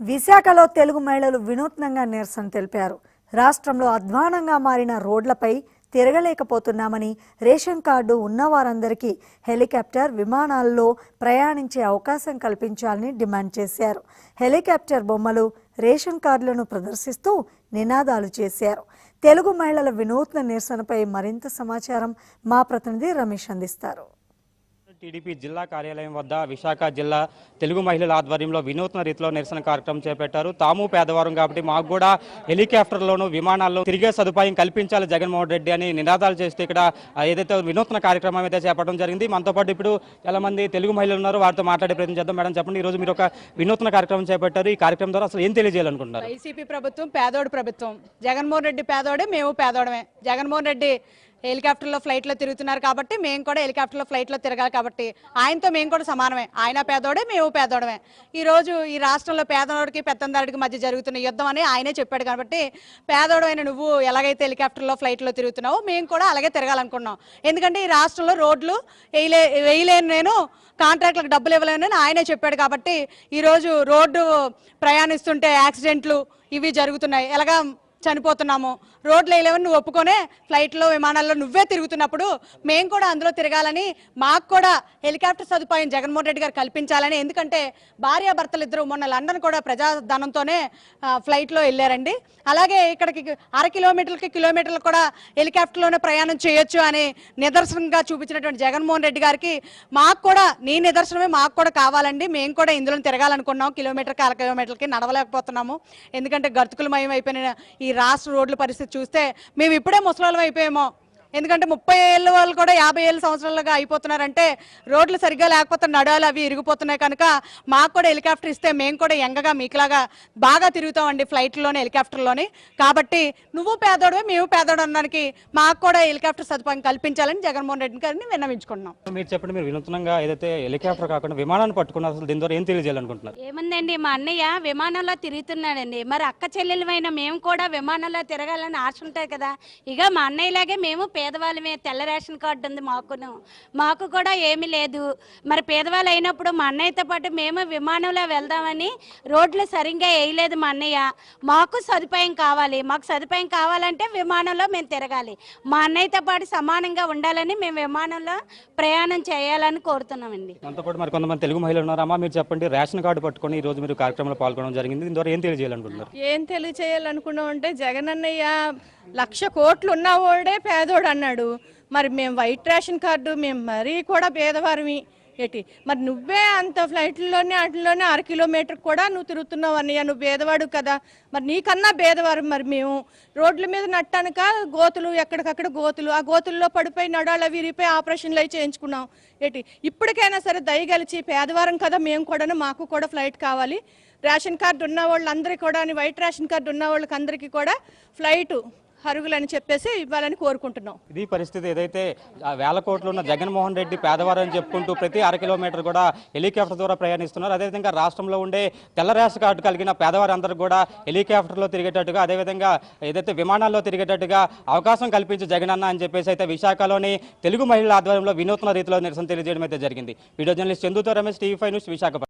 విశాఖలో తెలుగు మహిళలు వినూత్నంగా నిరసన తెలిపారు. రాష్ట్రంలో అధ్వానంగా మారిన రోడ్లపై తిరగలేకపోతున్నామని రేషన్ కార్డు ఉన్నవారందరికీ హెలికాప్టర్ విమానాల్లో ప్రయాణించే అవకాశం కల్పించాలని డిమాండ్ చేశారు. హెలికాప్టర్ బొమ్మలు రేషన్ కార్డులను ప్రదర్శిస్తూ నినాదాలు చేశారు. తెలుగు మహిళల వినూత్న నిరసనపై మరింత సమాచారం మా ప్రతినిధి రమేష్ అందిస్తారు. టీడీపీ జిల్లా కార్యాలయం వద్ద విశాఖ జిల్లా తెలుగు మహిళల ఆధ్వర్యంలో వినూత్న రీతిలో నిరసన కార్యక్రమం చేపట్టారు. తాము పేదవారం కాబట్టి మాకు కూడా హెలికాప్టర్లోను విమానాల్లో తిరిగే సదుపాయం కల్పించాలి జగన్మోహన్ రెడ్డి అని నినాదాలు చేస్తే ఇక్కడ ఏదైతే వినూత్న కార్యక్రమం అయితే చేపట్టడం జరిగింది. మనతో పాటు ఇప్పుడు చాలా మంది తెలుగు మహిళలు ఉన్నారు. వారితో మాట్లాడే ప్రయత్నం చేద్దాం. మేడం చెప్పండి. ఈ రోజు మీరు ఒక వినూత్న కార్యక్రమం చేపట్టారు. ఈ కార్యక్రమం ద్వారా అసలు ఏం తెలియజేయాలనుకుంటున్నారు? వైసీపీ ప్రభుత్వం పేదోడు ప్రభుత్వం. జగన్మోహన్ రెడ్డి పేదోడే మేము పేదోడమే. జగన్మోహన్ రెడ్డి హెలికాప్టర్లో ఫ్లైట్లో తిరుగుతున్నారు కాబట్టి మేము కూడా హెలికాప్టర్లో ఫ్లైట్లో తిరగాలి కాబట్టి ఆయనతో మేము కూడా సమానమే. ఆయన పేదోడే మేము పేదోడమే. ఈ రోజు ఈ రాష్ట్రంలో పేదోడికి పెత్తందాడికి మధ్య జరుగుతున్న యుద్ధం అని ఆయనే చెప్పాడు కాబట్టి పేదోడైన నువ్వు ఎలాగైతే హెలికాప్టర్లో ఫ్లైట్లో తిరుగుతున్నావో మేము కూడా అలాగే తిరగాలనుకున్నాం. ఎందుకంటే ఈ రాష్ట్రంలో రోడ్లు వేయలే వేయలేను నేను కాంట్రాక్ట్లకు డబ్బులు ఇవ్వలేను ఆయనే చెప్పాడు కాబట్టి ఈరోజు రోడ్డు ప్రయాణిస్తుంటే యాక్సిడెంట్లు ఇవి జరుగుతున్నాయి. ఎలాగా చనిపోతున్నాము. రోడ్లు వేయలేవని నువ్వు ఒప్పుకొనే ఫ్లైట్లో విమానాల్లో నువ్వే తిరుగుతున్నప్పుడు మేము కూడా అందులో తిరగాలని మాకు కూడా హెలికాప్టర్ సదుపాయం జగన్మోహన్ రెడ్డి గారు కల్పించాలని. ఎందుకంటే భార్యాభర్తలు ఇద్దరు మొన్న లండన్ కూడా ప్రజాధనంతోనే ఫ్లైట్లో వెళ్ళారండి. అలాగే ఇక్కడికి అర కిలోమీటర్లకి కిలోమీటర్లు కూడా హెలికాప్టర్లోనే ప్రయాణం చేయొచ్చు అని నిదర్శనంగా చూపించినటువంటి జగన్మోహన్ రెడ్డి గారికి మాకు కూడా నీ నిదర్శనమే మాకు కూడా కావాలండి. మేము కూడా ఇందులో తిరగాలనుకున్నాం. కిలోమీటర్కి అర కిలోమీటర్కి నడవలేకపోతున్నాము. ఎందుకంటే గతుకులమయం అయిపోయిన ఈ రాష్ట్ర రోడ్ల పరిస్థితి చూస్తే మేము ఇప్పుడే ముసలాళ్ళం అయిపోయామో. ఎందుకంటే ముప్పై ఏళ్ళ వాళ్ళు కూడా యాభై ఏళ్ళ సంవత్సరాలుగా అయిపోతున్నారంటే రోడ్లు సరిగ్గా లేకపోతే నడాలు అవి ఇరిగిపోతున్నాయి కనుక మాకు కూడా హెలికాప్టర్ ఇస్తే మేము కూడా ఎంగగా మీకులాగా బాగా తిరుగుతామండి ఫ్లైట్లోనే హెలికాప్టర్లోని. కాబట్టి నువ్వు పేదోడమే మేము పేదోడు అనడానికి మాకు కూడా హెలికాప్టర్ సదుపాయం కల్పించాలని జగన్మోహన్ రెడ్డి గారిని విన్నవించుకుంటున్నాం. మీరు చెప్పండి మీరు వినూత్నంగా ఏదైతే హెలికాప్టర్ కాకుండా విమానాన్ని పట్టుకున్నారు అసలు దీని ద్వారా ఏం తెలియజేయాలనుకుంటున్నారు? ఏముందండి మా అన్నయ్య విమానంలో తిరుగుతున్నాడండి. మరి అక్క చెల్లెలమైన మేము కూడా విమానంలో తిరగాలని ఆశ ఉంటుంది కదా. ఇక మా అన్నయ్యలాగే మేము పేదవాళ్ళమే తెల్ల రేషన్ కార్డు ఉంది మాకును. మాకు కూడా ఏమీ లేదు. మరి పేదవాళ్ళు అయినప్పుడు మా అన్నయ్యతో పాటు మేము విమానంలో వెళ్దామని రోడ్లు సరిగ్గా వేయలేదు మా అన్నయ్య. మాకు సదుపాయం కావాలి. మాకు సదుపాయం కావాలంటే విమానంలో మేము తిరగాలి. మా అన్నయ్యతో పాటు సమానంగా ఉండాలని మేము విమానంలో ప్రయాణం చేయాలని కోరుతున్నామండి. మనతో పాటు మరి కొంతమంది తెలుగు మహిళలు ఉన్నారు. అమ్మా మీరు చెప్పండి రేషన్ కార్డు పట్టుకొని ఈ రోజు మీరు కార్యక్రమంలో పాల్గొనడం జరిగింది. దీని ద్వారా ఏం తెలియజేయాలనుకుంటున్నారు? ఏం తెలియచేయాలనుకున్నాం అంటే జగన్ అన్నయ్య లక్ష కోట్లు ఉన్నవాడే పేదోడు అన్నాడు. మరి మేము వైట్ రేషన్ కార్డు మేము మరీ కూడా పేదవారిమి ఏటి? మరి నువ్వే అంత ఫ్లైట్లలోనే వాటిలోనే అర కిలోమీటర్ కూడా నువ్వు తిరుగుతున్నావు అన్నయ్య. నువ్వు పేదవాడు కదా. మరి నీకన్నా పేదవారు మరి మేము. రోడ్ల మీద నట్టనక గోతులు ఎక్కడికక్కడ గోతులు. ఆ గోతుల్లో పడిపోయి నడాల విరిపోయి ఆపరేషన్లు అవి చేయించుకున్నాం. ఏటి? ఇప్పటికైనా సరే దయగలిచి పేదవారం కదా మేము కూడా మాకు కూడా ఫ్లైట్ కావాలి. రేషన్ కార్డు ఉన్న వాళ్ళందరికీ కూడా వైట్ రేషన్ కార్డు ఉన్న వాళ్ళకి అందరికీ కూడా ఫ్లైట్ అరుగులని చెప్పేసి ఇవ్వాలని కోరుకుంటున్నాం. ఇది పరిస్థితి ఏదైతే వేల కోట్లు ఉన్న జగన్మోహన్ రెడ్డి పేదవారు అని చెప్పుకుంటూ ప్రతి అర కిలోమీటర్ కూడా హెలికాప్టర్ ద్వారా ప్రయాణిస్తున్నారు. అదేవిధంగా రాష్ట్రంలో ఉండే తెల్ల కార్డు కలిగిన పేదవారందరూ కూడా హెలికాప్టర్లో తిరిగేటట్టుగా అదేవిధంగా ఏదైతే విమానాల్లో తిరిగేటట్టుగా అవకాశం కల్పించి జగన్ అన్న అని చెప్పేసి అయితే విశాఖలోని తెలుగు మహిళల ఆధ్వర్యంలో వినూత్న రీతిలో నిరసన తెలియజేయడం అయితే జరిగింది. Video journalist చందుతో Ramesh TV five news Visakhapatnam.